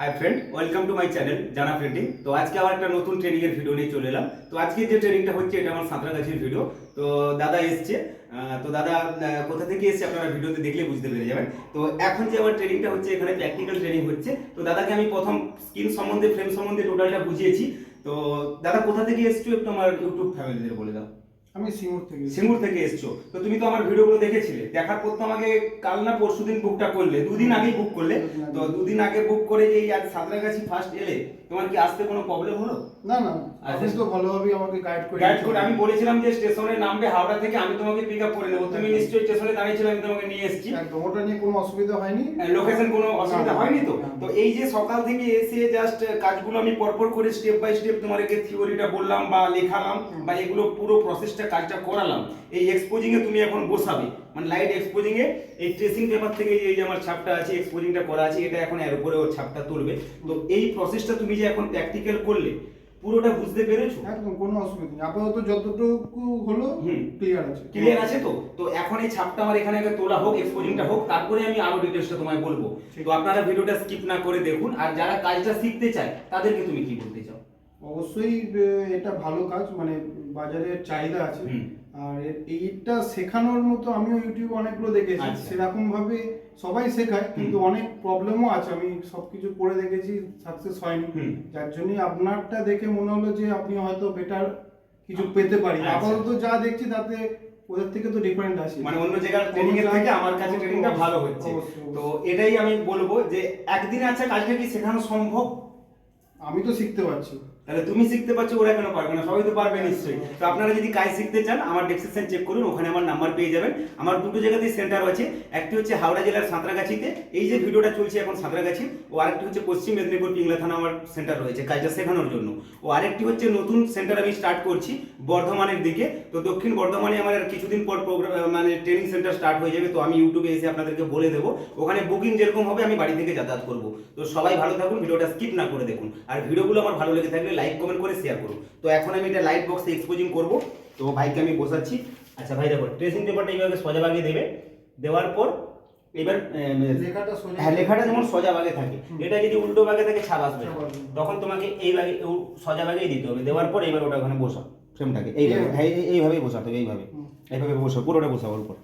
Hi friend welcome to my channel Jana printing তো আজকে আবার একটা নতুন ট্রেনিং এর ভিডিও নিয়ে চলে এলাম। তো আজকে যে ট্রেনিংটা হচ্ছে, এটা আমার সাঁতরাগাছির ভিডিও তো দাদা এসছে। তো দাদা কোথা থেকে এসছে আপনারা ভিডিওতে দেখলে বুঝতে পেরে যাবেন। তো এখন যে আমার ট্রেনিংটা হচ্ছে, এখানে প্র্যাকটিক্যাল ট্রেনিং হচ্ছে। তো দাদাকে আমি প্রথম স্কিন সম্বন্ধে ফ্রেম সম্বন্ধে টোটালটা বুঝিয়েছি। তো দাদা, কোথা থেকে এসছো একটু আমার ইউটিউব ফ্যামিলিদের বলে দাও। আমি সিঙ্গুর থেকে সিঙ্গুর থেকে এসছো। তো তুমি তো আমার ভিডিওগুলো দেখেছিলে। দেখার পর তো আমাকে কাল না পরশু দিন বুকটা করলে। দুদিন আগেই বুক করলে। তো দুদিন আগে বুক করে যে আজ সাঁতরাগাছি ফার্স্ট এলে তোমার কি আসতে কোনো প্রবলেম হলো? না না। আপনি তো ভালোভাবে আমাকে গাইড করে গাইড করে আমি বলেছিলাম যে স্টেশনে নামবে হাওড়া থেকে আমি তোমাকে পিক আপ করে নেব। তুমি নিশ্চয়ই স্টেশনে দাঁড়িয়েছিলে আমি তোমাকে নিয়ে এসেছি। একদম। ওটা নিয়ে কোনো অসুবিধা হয়নি। লোকেশন কোনো অসুবিধা হয়নি তো? তো এই যে সকাল থেকে এসে জাস্ট কাজগুলো আমি পরপর করে স্টেপ বাই স্টেপ তোমাকে থিওরিটা বললাম বা লেখালাম বা এগুলো পুরো প্রসেসটা কাজটা করালাম। এই এক্সপোজিং এ তুমি এখন বসাবে। মানে লাইট এক্সপোজিং এ এই ট্রেসিং পেপার থেকে এই যে আমার ছাপটা আছে এক্সপোজিংটা করা আছে এটা এখন এর উপরে ওর ছাপটা তুলবে। তো এই প্রসেসটা তুমি যে এখন প্র্যাকটিক্যাল করলে পুরোটা বুঝতে পেরেছ? একদম কোনো অসুবিধা নেই। আপাতত যতটুকু হলো হুম। ক্লিয়ার আছে। ক্লিয়ার আছে তো? তো এখন এই ছাপটা আমার এখানে আগে তোলা হোক এক্সপোজিংটা হোক তারপরে আমি আরও ডিটেলসটা তোমায় বলব। তো আপনারা ভিডিওটা স্কিপ না করে দেখুন। আর যারা কাজটা শিখতে চায় তাদেরকে তুমি কি বলতে চাও? অবশ্যই এটা ভালো কাজ। মানে বাজারে চাহিদা আছে। আর এইটা শেখানোর মতো আমিও ইউটিউবে অনেকগুলো দেখেছি। আচ্ছা। সেরকম ভাবে সবাই শেখায় কিন্তু অনেক প্রবলেমও আছে। আমি সবকিছু করে দেখেছি সাকসেস হয়নি। যার জন্য আপনারটা দেখে মনে হলো যে আপনি হয়তো বেটার কিছু পেতে পারি। আচ্ছা। আপাতত যা দেখছি তাতে ওদের থেকে তো ডিফারেন্ট আছে। মানে অন্য জায়গার ট্রেনিং এর থেকে আমার কাছে ট্রেনিংটা ভালো হচ্ছে। তো এটাই আমি বলব যে একদিনে আছে কাজটা কি শেখানো সম্ভব? আমি তো শিখতে পারছি। তাহলে তুমি শিখতে পারছ, ওরা কেন পারবে না? সবাই তো পারবে নিশ্চয়ই। তো আপনারা যদি কাজ শিখতে চান, আমার ডেসক্রিপশন চেক করুন, ওখানে আমার নাম্বার পেয়ে যাবেন। আমার দুটো জায়গাতেই সেন্টার আছে, একটি হচ্ছে হাওড়া জেলার সাঁতরাগাছিতে। এই যে ভিডিওটা চলছে এখন সাঁতরাগাছি, ও আরেকটি হচ্ছে পশ্চিম মেদিনীপুর পিংলা থানা আমার সেন্টার রয়েছে, কাজটা শেখানোর জন্য। ও আরেকটি হচ্ছে নতুন সেন্টার আমি স্টার্ট করছি, বর্ধমানের দিকে। তো দক্ষিণ বর্ধমানে আমার কিছুদিন পর প্রোগ্রাম মানে ট্রেনিং সেন্টার স্টার্ট হয়ে যাবে, তো আমি ইউটিউবে এসে আপনাদেরকে বলে দেবো। ওখানে বুকিং যেরকম হবে, আমি বাড়ি থেকে যাতায়াত করব। তো সবাই ভালো থাকুন, ভিডিওটা স্কিপ না করে দেখুন। আর ভিডিওগুলো আমার ভালো লেগে থাকলে লাইক কমেন্ট করে শেয়ার করুন তো এখন আমি এটা লাইট বক্সে এক্সপোজিং করব। তো ভাইকে আমি বসাচ্ছি। আচ্ছা ভাই দেখো ট্রেসিং পেপারটা এইভাবে সোজা ভাগে দেবে। দেওয়ার পর এবার লেখাটা সোজা হ্যাঁ লেখাটা যেমন সোজা ভাগে থাকে। এটা যদি উল্টো ভাগে থাকে ছাপ আসবে। তখন তোমাকে এই ভাগে সোজা ভাগেই দিতে হবে। দেওয়ার পর এবার ওটা ওখানে বসাও। ফ্রেমটাকে এইভাবে? হ্যাঁ। এই- এইভাবেই বসাতে হবে এইভাবে। এইভাবে বসাও পুরোটা বসাও ওর উপর।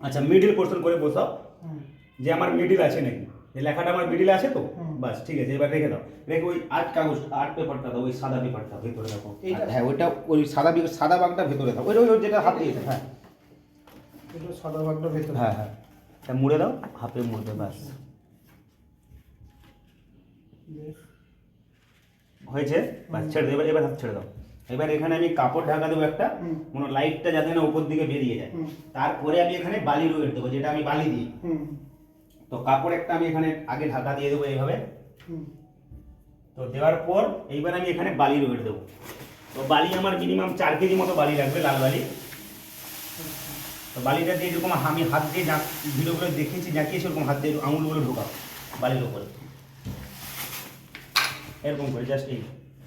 আচ্ছা মিডিল পোর্শন করে বসাও। যে আমার মিডিল আছে নাকি? এই লেখাটা আমার মিডিল আছে তো। বাস ঠিক আছে এবার রেখে দাও। রেখে ওই আর্ট কাগজ আর্ট পেপারটা দাও ওই সাদা পেপারটা ভেতরে রাখো। এইটা? হ্যাঁ ওইটা ওই সাদা সাদা বাগটা ভেতরে দাও। ওই ওই যেটা হাতে হ্যাঁ। সাদা ভাগটা ভেতরে। হ্যাঁ হ্যাঁ। তা মুড়ে দাও হাফে মুড়ে বাস। বেশ। হয়েছে? বাস ছেড়ে দেবে এবার হাত ছেড়ে দাও। এবার এখানে আমি কাপড় ঢাকা দেবো একটা। কোনো লাইটটা যাতে না উপর দিকে বেরিয়ে যায়। তারপরে আমি এখানে বালি রোয়েট দেবো যেটা আমি বালি দিই। হুম। তো কাপড় একটা আমি এখানে আগে ঢাকা দিয়ে দেবো এইভাবে। তো দেওয়ার পর এইবার আমি এখানে বালি রোয়েট দেবো। তো বালি আমার মিনিমাম চার কেজি মতো বালি লাগবে লাল বালি। তো বালিটা দিয়ে যেরকম আমি হাত দিয়ে ভিডিওগুলো দেখেছি জাঁকিয়েছি সেরকম হাত দিয়ে আঙুলগুলো ঢোকাও বালির ওপরে এরকম করে জাস্ট এই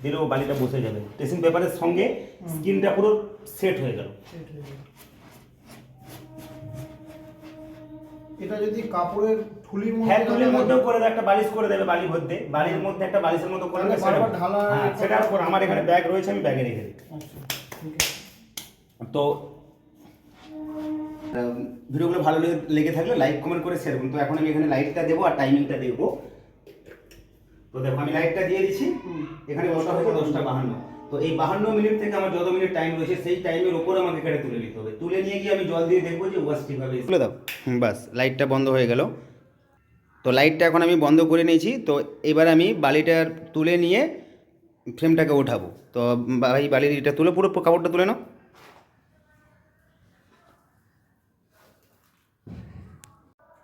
দিলেও বালিটা বসে যাবে। ড্রেসিং পেপারের সঙ্গে স্কিনটা পুরো সেট হয়ে গেল। সেট হয়ে গেল। এটা যদি কাপড়ের থুলির মধ্যে হ্যাঁ লাগানো মধ্যেও করে দেয় একটা বালিশ করে দেবে বালির মধ্যে। বালির মধ্যে একটা বালিশের মতো করে দেবে সেটা- ঢালা- হ্যাঁ, সেটার পর আমার এখানে ব্যাগ রয়েছে আমি ব্যাগে রেখে দিই। আচ্ছা তো ভিডিওগুলো ভালো লেগে- লেগে থাকলে লাইক কমেন্ট করে শেয়ার করুন। তো এখন আমি এখানে লাইটটা দেবো আর টাইমিংটা দেবো। তো দেখো আমি লাইটটা দিয়ে দিচ্ছি। এখানে বসা হয়েছে দশটা বাহান্ন। তো এই বাহান্ন মিনিট থেকে আমার যত মিনিট টাইম রয়েছে সেই টাইমের ওপর আমাকে এখানে তুলে নিতে হবে। তুলে নিয়ে গিয়ে আমি জল দিয়ে দেখব যে ওয়াশ ঠিকভাবে তুলে দাও। বাস লাইটটা বন্ধ হয়ে গেল। তো লাইটটা এখন আমি বন্ধ করে নিয়েছি। তো এবার আমি বালিটার তুলে নিয়ে ফ্রেমটাকে ওঠাবো। তো ভাই বালির এটা তুলে পুরো কাপড়টা তুলে নাও।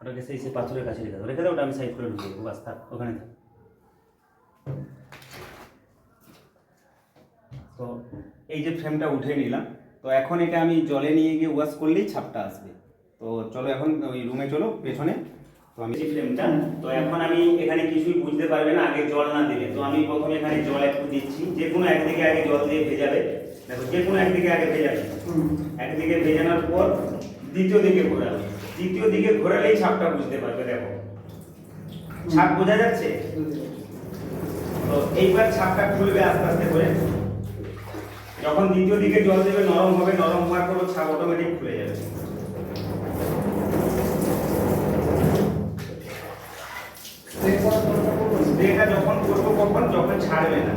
ওটাকে সেই সেই পাথরের কাছে রেখে দাও। রেখে দাও ওটা আমি সাইড করে ঢুকে দেবো। বাস থাক ওখানে থাক। তো এই যে ফ্রেমটা উঠে নিলাম, তো এখন এটা আমি জলে নিয়ে গিয়ে ওয়াশ করলেই ছাপটা আসবে। তো চলো এখন ওই রুমে চলো, পেছনে। তো আমি ফ্রেমটা তো এখন আমি এখানে কিছুই বুঝতে পারবে না, আগে জল না দিলে। তো আমি প্রথমে এখানে জল একটু দিচ্ছি, যে কোনো একদিকে আগে জল দিয়ে ভেজাবে। দেখো, যে কোনো একদিকে আগে ভেজাবে। একদিকে ভেজানোর পর দ্বিতীয় দিকে ঘোরাবে। দ্বিতীয় দিকে ঘোরালেই ছাপটা বুঝতে পারবে, দেখো। ছাপ বোঝা যাচ্ছে? তো এইবার ছাপটা খুলবে আস্তে আস্তে করে। যখন দ্বিতীয় দিকে জল দেবে, নরম হবে, নরম হওয়ার পর ছাপ অটোমেটিক খুলে যাবে? স্প্রেটা যখন করব কখন যখন ছাড়বে না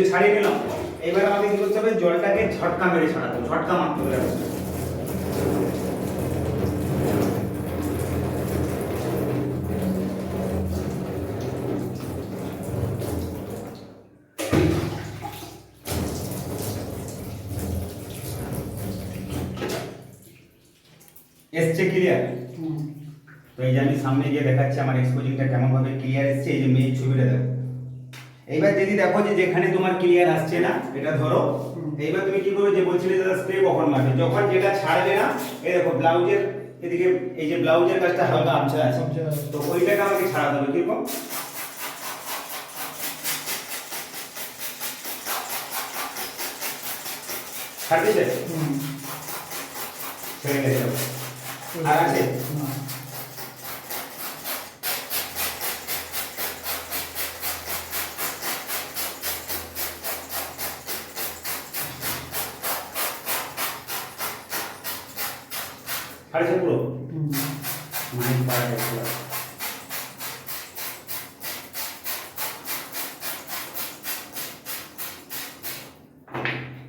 ভাই, ছাড়িয়ে নিলাম। এবার আমাদের কি করতে হবে? জলটাকে ঝটকা মেরে ছাড়াতে হবে, ঝটকা মারতে হবে এসছে ক্লিয়ার তো এই যে আমি সামনে গিয়ে দেখাচ্ছি আমার এক্সপোজিংটা কেমন ভাবে ক্লিয়ার এসছে এই যে মেয়ে ছবিটা দেখো। এইবার যদি দেখো যে যেখানে তোমার ক্লিয়ার আসছে না এটা ধরো। এইবার তুমি কি করবে যে বলছিলে দাদা স্প্রে কখন মারবে যখন যেটা ছাড়বে না এই দেখো ব্লাউজের এদিকে এই যে ব্লাউজের কাজটা হালকা আমছা আছে। তো ওইটাকে আমাকে ছাড়াতে হবে কীরকম? ছাড়তেছে হুম। ছেড়ে গেছে। আর আছে না। ছাড়ছে পুরো হুম। মাইক পাওয়া যাচ্ছে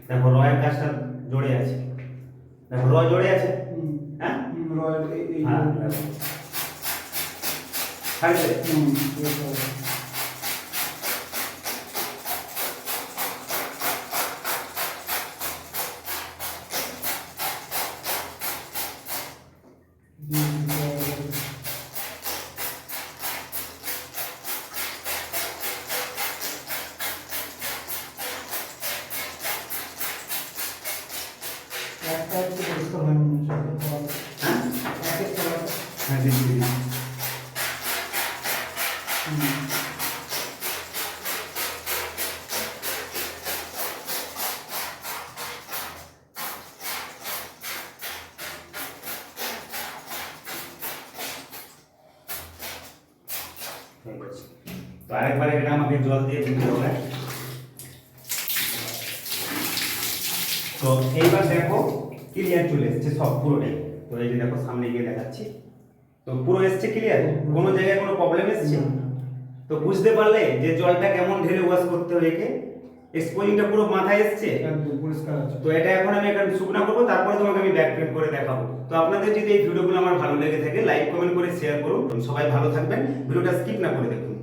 দেখো রয়ের কাজটা জড়ে আছে দেখো র জড়ে আছে হুম। হ্যাঁ হুম, রয়্যাল এই- এই- হ্যাঁ দেখো। ছাড়ছে হুম, বেশ ভালো। হুম, রয়্যাল। একটা একটু পরিষ্কার হয় মনে হচ্ছে, একটা ভালো। হ্যাঁ এক একটা ভালো। হ্যাঁ দিদি দিদি হুম। ঠিক আছে। তো আরেকবার এটা আমাকে জল দিয়ে দিতে হবে তো এইবার দেখো ক্লিয়ার চলে এসছে সব পুরোটাই। তো এই যে দেখো সামনে গিয়ে দেখাচ্ছি। তো পুরো এসছে ক্লিয়ার কোনো জায়গায় কোনো প্রবলেম এসছে? তো বুঝতে পারলে যে জলটা কেমন ঢেলে ওয়াশ করতে হবে একে। এক্সপোজিংটা পুরো মাথায় এসছে? তো এটা এখন আমি এখন শুকনা করব তারপরে তোমাকে আমি ব্যাক প্রিন্ট করে দেখাবো। তো আপনাদের যদি এই ভিডিওগুলো আমার ভালো লেগে থাকে লাইক কমেন্ট করে শেয়ার করুন সবাই ভালো থাকবেন। ভিডিওটা স্কিপ না করে দেখুন।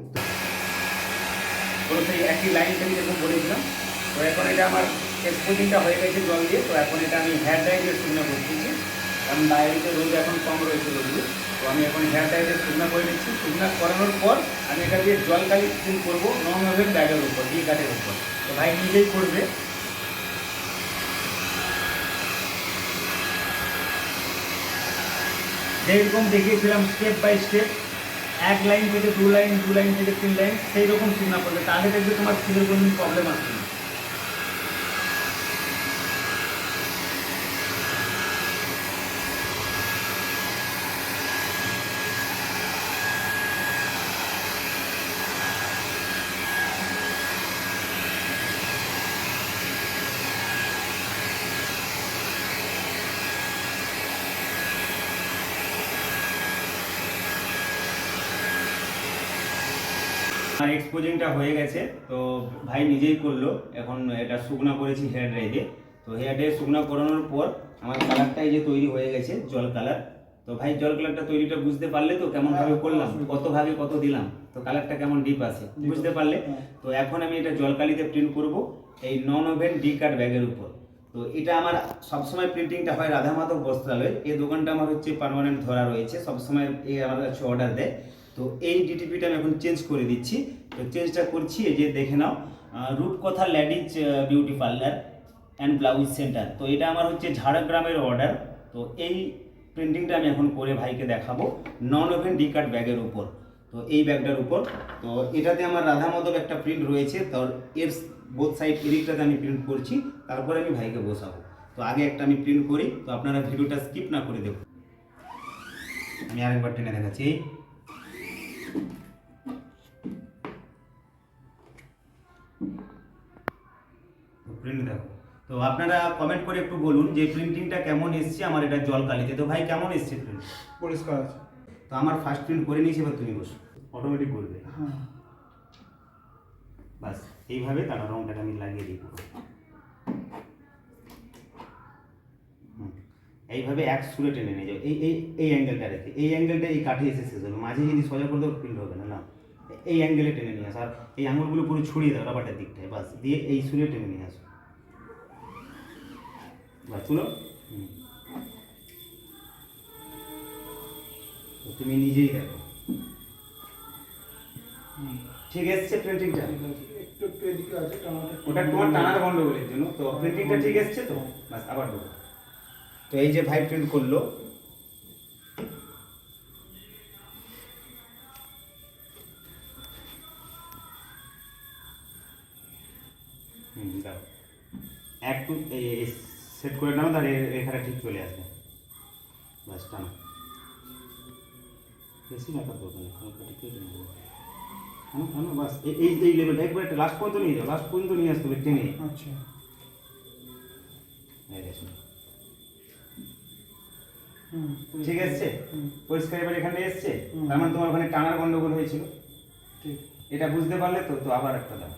তো সেই একই লাইনটা আমি যেরকম বলেছিলাম তো এখন এটা আমার এক্সপোজিংটা হয়ে গেছে জল দিয়ে, তো এখন এটা আমি হেয়ার ড্রাইতে শুকনো করতেছি কারণ বাইরেতে রোদ এখন কম রয়েছে রোদে তো আমি এখন হেয়ার ড্রাইতে শুকনো করে নিচ্ছি। শুকনো করানোর পর আমি এটা দিয়ে জল কালি ক্লিন করব নন ওভেন ব্যাগের উপর ডি কাঠের উপর। তো ভাই নিজেই করবে। যেরকম দেখিয়েছিলাম স্টেপ বাই স্টেপ এক লাইন থেকে দু লাইন দু লাইন থেকে তিন লাইন সেই রকম চিন্তা করবে। তাহলে দেখবে তোমার স্কিলের কোনো প্রবলেম আসছে না আর এক্সপোজিংটা হয়ে গেছে। তো ভাই নিজেই করল। এখন এটা শুকনা করেছি হেয়ার ড্রাইতে তো হেয়ার ড্রাই শুকনা করানোর পর আমার কালারটা এই যে তৈরি হয়ে গেছে জল কালার তো ভাই জল কালারটা তৈরিটা বুঝতে পারলে তো কেমন ভাবে করলাম কত ভাগে কত দিলাম তো কালারটা কেমন ডিপ আছে বুঝতে পারলে? তো এখন আমি এটা জলকালিতে প্রিন্ট করব এই নন ওভেন ডি কার্ড ব্যাগের উপর। তো এটা আমার সবসময় প্রিন্টিংটা হয় রাধা মাধব বস্ত্রালয়। এই দোকানটা আমার হচ্ছে পার্মানেন্ট ধরা রয়েছে সবসময় এ আমার কাছে অর্ডার দেয়। তো এই ডিটিপিটা আমি এখন চেঞ্জ করে দিচ্ছি। তো চেঞ্জটা করছি, এই যে দেখে নাও Rupkatha ladies beauty parlour and blouse centre তো এটা আমার হচ্ছে ঝাড়গ্রামের অর্ডার তো এই প্রিন্টিংটা আমি এখন করে ভাইকে দেখাবো নন ওভেন ডি কাট ব্যাগের উপর। তো এই ব্যাগটার উপর। তো এটাতে আমার রাধা মদক একটা প্রিন্ট রয়েছে, তো এর বোথ সাইড এদিকটাতে আমি প্রিন্ট করছি, তারপরে আমি ভাইকে বসাবো। তো আগে একটা আমি প্রিন্ট করি, তো আপনারা ভিডিওটা স্কিপ না করে দেখুন। আমি আরেকবার টেনে দেখাচ্ছি। প্রিন্ট দেখো। তো আপনারা কমেন্ট করে একটু বলুন যে প্রিন্টিংটা কেমন এসছে? আমার এটা জল কালিতে তো ভাই কেমন এসছে প্রিন্ট পরিষ্কার আছে। তো আমার ফার্স্ট প্রিন্ট করে নিয়েছি এবার তুমি বসো। অটোমেটিক করবে। হ্যাঁ। বাস এইভাবে তারা রংটা আমি লাগিয়ে দিই পুরো হুম। এইভাবে এক সুরে টেনে নিয়ে যাও। এই এই এই অ্যাঙ্গেলটা রেখে। এই অ্যাঙ্গেলটা এই কাঠে এসে শেষ হবে। মাঝে যদি সোজা করে দেবো প্রিন্ট হবে না না। এই অ্যাঙ্গেলে টেনে নিয়ে আসো। আর এই আঙুলগুলো পুরো ছড়িয়ে দাও রাবারটার দিকটায় বাস। দিয়ে এই সুরে টেনে নিয়ে আসো। বাস তুলো তুমি নিজেই দেখো। ঠিক এসছে প্রিন্টিংটা একটু একটু এদিকে আছে ওটা তোমার টানার গন্ডগোলের জন্য। তো প্রিন্টিংটা ঠিক এসছে তো? বাস আবার দেবো তো এই যে ভাই প্রিন্ট করল হুম দাও একটু সেট করে নাও তাহলে এ- রেখাটা ঠিক চলে আসবে বাস টানো বেশি মেকআপ দরকার নেই হালকা ঠিক করে টেনে দেবো টানো টানো বাস এই- এই এই লেভেলটা একবার লাস্ট পর্যন্ত নিয়ে যাও লাস্ট পর্যন্ত নিয়ে আসতে হবে টেনে আচ্ছা এই দেখো। হুম ঠিক আছে? পরিষ্কার এবার এখানে এসছে। তার মানে তোমার ওখানে টানার গন্ডগোল হয়েছিল? ঠিক। এটা বুঝতে পারলে তো তো আবার একটা দাও।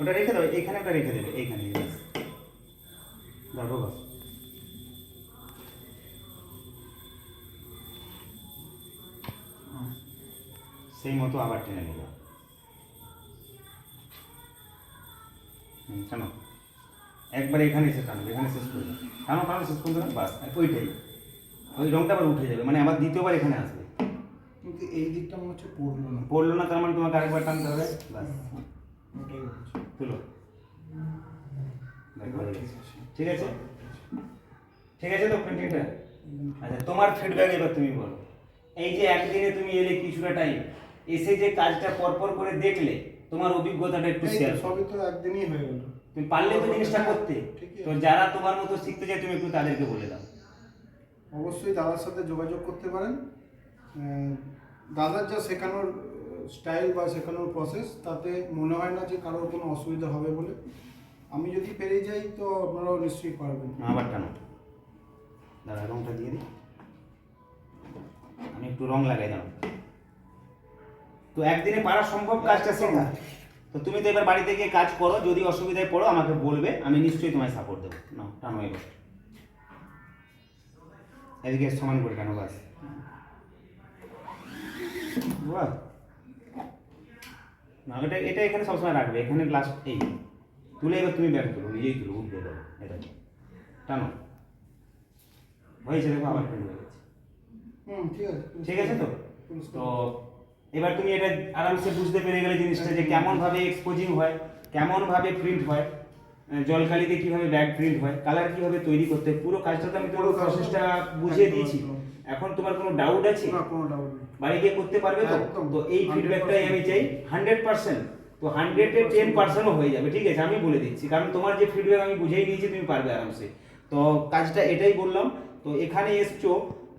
ওটা রেখে দাও এখানে একটা রেখে দেবে এইখানে ঢোকাও। সেই মতো আবার টেনে নেব হুম, টানো একবার এখানে এসে টানবে এখানে শেষ করে টানো টানো শেষ করে দাও বাস ওইটাই। ওই রংটা আবার উঠে যাবে মানে আবার দ্বিতীয়বার এখানে আসবে। কিন্তু এই দিকটা মনে হচ্ছে পড়ল না। পড়ল না তার মানে তোমাকে আরেকবার টানতে হবে বাস। তুলো। ঠিক আছে। ঠিক আছে? তো প্রিন্টিংটা আচ্ছা তোমার ফিডব্যাক এবার তুমি বলো। এই যে একদিনে তুমি এলে কিছুটা টাইম এসে যে কাজটা পরপর করে দেখলে তোমার অভিজ্ঞতাটা একটু শেয়ার সবই তো একদিনই হয়ে গেল। তুমি পারলে তো জিনিসটা করতে। তো যারা তোমার মতো শিখতে চায় তুমি একটু তাদেরকে বলে দাও। অবশ্যই দাদার সাথে যোগাযোগ করতে পারেন। দাদার যা শেখানোর স্টাইল বা শেখানোর প্রসেস তাতে মনে হয় না যে কারোর কোনো অসুবিধা হবে বলে। আমি যদি পেরে যাই তো আপনারাও নিশ্চয়ই পারবেন। আবার টানো দাদা রংটা দিয়ে দিই। আমি একটু রং লাগাই দাও তো একদিনে পারা সম্ভব কাজটা শেখা? তো তুমি তো এবার বাড়িতে গিয়ে কাজ করো যদি অসুবিধায় পড়ো আমাকে বলবে আমি নিশ্চয়ই তোমায় সাপোর্ট দেবো। না টানো এবার। এদিকে সমান করে কেন বাস। না এটা এটা এখানে সবসময় রাখবে এখানে লাস্ট এই। তুলে এবার তুমি ব্যাক করো নিজেই তুলো উঠবে দেবো এটা। টানো। হয়েছে দেখো আবার হয়ে গেছে। হুম ঠিক আছে। ঠিক আছে তো? তো এবার তুমি এটা আরামসে বুঝতে পেরে গেলে জিনিসটা যে কেমন ভাবে এক্সপোজিং হয় কেমন ভাবে প্রিন্ট হয় জলকালিতে কীভাবে ব্যাগ প্রিন্ট হয় কালার কীভাবে তৈরি করতে পুরো কাজটা তো আমি তোমার পুরো প্রসেসটা বুঝিয়ে দিয়েছি। এখন তোমার কোনো ডাউট আছে? না কোনো ডাউট নেই। বাড়ি গিয়ে করতে পারবে তো? তো এই ফিডব্যাকটাই আমি চাই হান্ড্রেড পার্সেন্ট তো হান্ড্রেডে টেন পার্সেন্টও হয়ে যাবে ঠিক আছে? আমি বলে দিচ্ছি কারণ তোমার যে ফিডব্যাক আমি বুঝেই নিয়েছি তুমি পারবে আরামসে। তো কাজটা এটাই বললাম। তো এখানে এসছো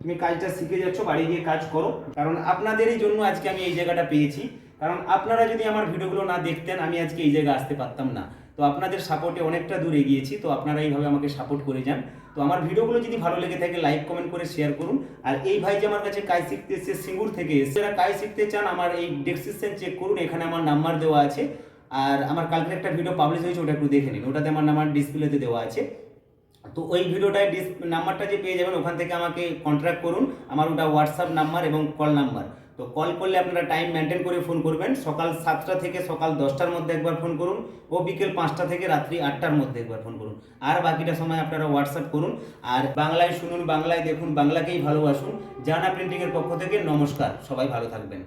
তুমি কাজটা শিখে যাচ্ছ, বাড়ি গিয়ে কাজ করো। কারণ আপনাদেরই জন্য আজকে আমি এই জায়গাটা পেয়েছি। কারণ আপনারা যদি আমার ভিডিওগুলো না দেখতেন, আমি আজকে এই জায়গায় আসতে পারতাম না। তো আপনাদের সাপোর্টে অনেকটা দূর এগিয়েছি, তো আপনারা এইভাবে আমাকে সাপোর্ট করে যান। তো আমার ভিডিওগুলো যদি ভালো লেগে থাকে লাইক কমেন্ট করে শেয়ার করুন। আর এই ভাই যে আমার কাছে কাজ শিখতে এসছে, সিঙ্গুর থেকে এসছে। যারা কাজ শিখতে চান, আমার এই ডেসক্রিপশন চেক করুন, এখানে আমার নাম্বার দেওয়া আছে। আর আমার কালকে একটা ভিডিও পাবলিশ হয়েছে, ওটা একটু দেখে নিন। ওটাতে আমার নাম্বার ডিসপ্লেতে দেওয়া আছে। তো ওই ভিডিওটায় ডিস নাম্বারটা যে পেয়ে যাবেন, ওখান থেকে আমাকে কন্ট্যাক্ট করুন। আমার ওটা হোয়াটসঅ্যাপ নাম্বার এবং কল নাম্বার। তো কল করলে আপনারা টাইম মেনটেন করে ফোন করবেন। সকাল সাতটা থেকে সকাল দশটার মধ্যে একবার ফোন করুন ও বিকেল পাঁচটা থেকে রাত্রি আটটার মধ্যে একবার ফোন করুন। আর বাকিটা সময় আপনারা হোয়াটসঅ্যাপ করুন। আর বাংলায় শুনুন, বাংলায় দেখুন, বাংলাকেই ভালোবাসুন। জানা প্রিন্টিংয়ের পক্ষ থেকে নমস্কার। সবাই ভালো থাকবেন।